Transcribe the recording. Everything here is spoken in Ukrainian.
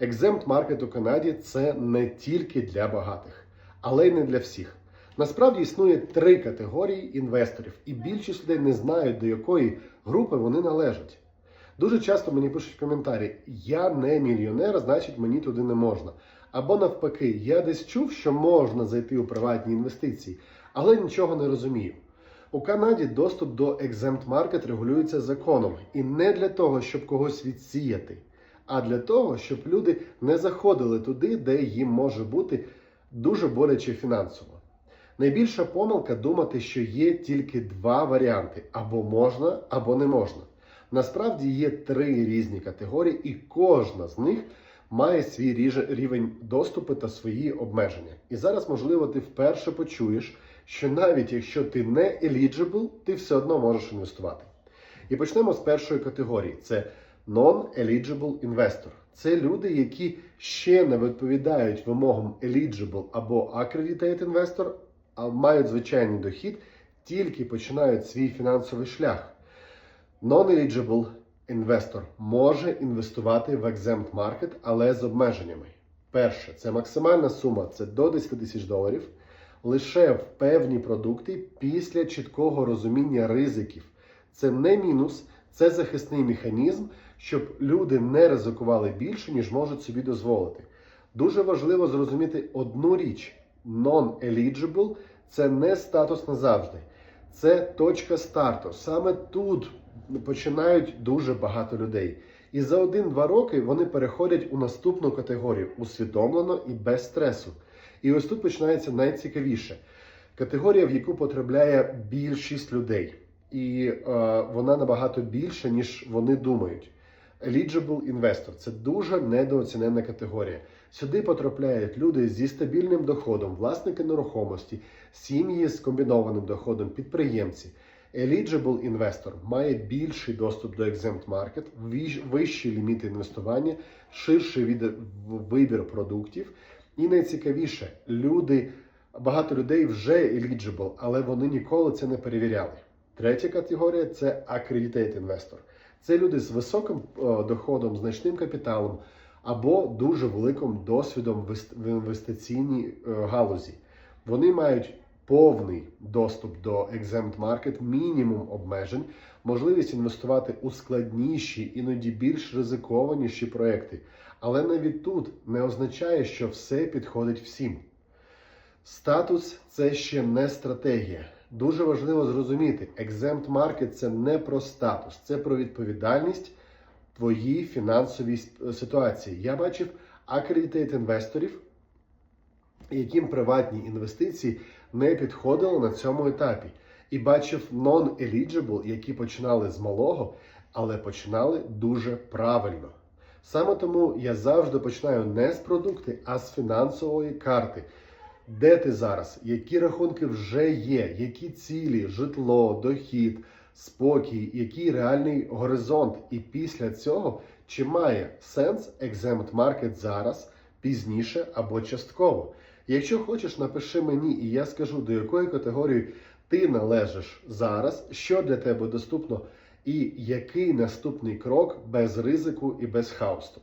Екземт маркет у Канаді це не тільки для багатих, але й не для всіх. Насправді існує три категорії інвесторів, і більшість людей не знають, до якої групи вони належать. Дуже часто мені пишуть коментарі: я не мільйонер, значить мені туди не можна. Або навпаки, я десь чув, що можна зайти у приватні інвестиції, але нічого не розумію. У Канаді доступ до Exempt Market регулюється законом, і не для того, щоб когось відсіяти, а для того, щоб люди не заходили туди, де їм може бути дуже боляче фінансово. Найбільша помилка думати, що є тільки два варіанти: або можна, або не можна. Насправді є три різні категорії, і кожна з них має свій рівень доступу та свої обмеження. І зараз, можливо, ти вперше почуєш, що навіть якщо ти не eligible, ти все одно можеш інвестувати. І почнемо з першої категорії: це non-eligible investor. Це люди, які ще не відповідають вимогам eligible або accredited investor, а мають звичайний дохід, тільки починають свій фінансовий шлях. Non-eligible інвестор може інвестувати в exempt market, але з обмеженнями. Перше, це максимальна сума це до 10 тисяч доларів, лише в певні продукти після чіткого розуміння ризиків. Це не мінус, це захисний механізм, щоб люди не ризикували більше, ніж можуть собі дозволити. Дуже важливо зрозуміти одну річ: non-eligible – це не статус назавжди. Це точка старту. Саме тут починають дуже багато людей. І за один-два роки вони переходять у наступну категорію усвідомлено і без стресу. І ось тут починається найцікавіше. Категорія, в яку потрапляє більшість людей. І е, вона набагато більша, ніж вони думають. Eligible investor – це дуже недооцінена категорія. Сюди потрапляють люди зі стабільним доходом, власники нерухомості, сім'ї з комбінованим доходом, підприємці. Eligible investor має більший доступ до Exempt Market, вищі ліміти інвестування, ширший від- вибір продуктів. І найцікавіше, люди, багато людей вже eligible, але вони ніколи це не перевіряли. Третя категорія це accredited investor. Це люди з високим е, доходом, значним капіталом або дуже великим досвідом в інвестиційній е, галузі. Вони мають повний доступ до Exempt Market, мінімум обмежень, можливість інвестувати у складніші, іноді більш ризикованіші проекти. Але навіть тут не означає, що все підходить всім. Статус це ще не стратегія. Дуже важливо зрозуміти, Exempt Market – це не про статус, це про відповідальність твоїй фінансовій ситуації. Я бачив accredited інвесторів, яким приватні інвестиції не підходили на цьому етапі. І бачив non-eligible, які починали з малого, але починали дуже правильно. Саме тому я завжди починаю не з продукти, а з фінансової карти. Де ти зараз? Які рахунки вже є? Які цілі, житло, дохід, спокій, який реальний горизонт? І після цього чи має сенс Exempt Market зараз, пізніше або частково? Якщо хочеш, напиши мені, і я скажу, до якої категорії ти належиш зараз, що для тебе доступно, і який наступний крок без ризику і без хаосу.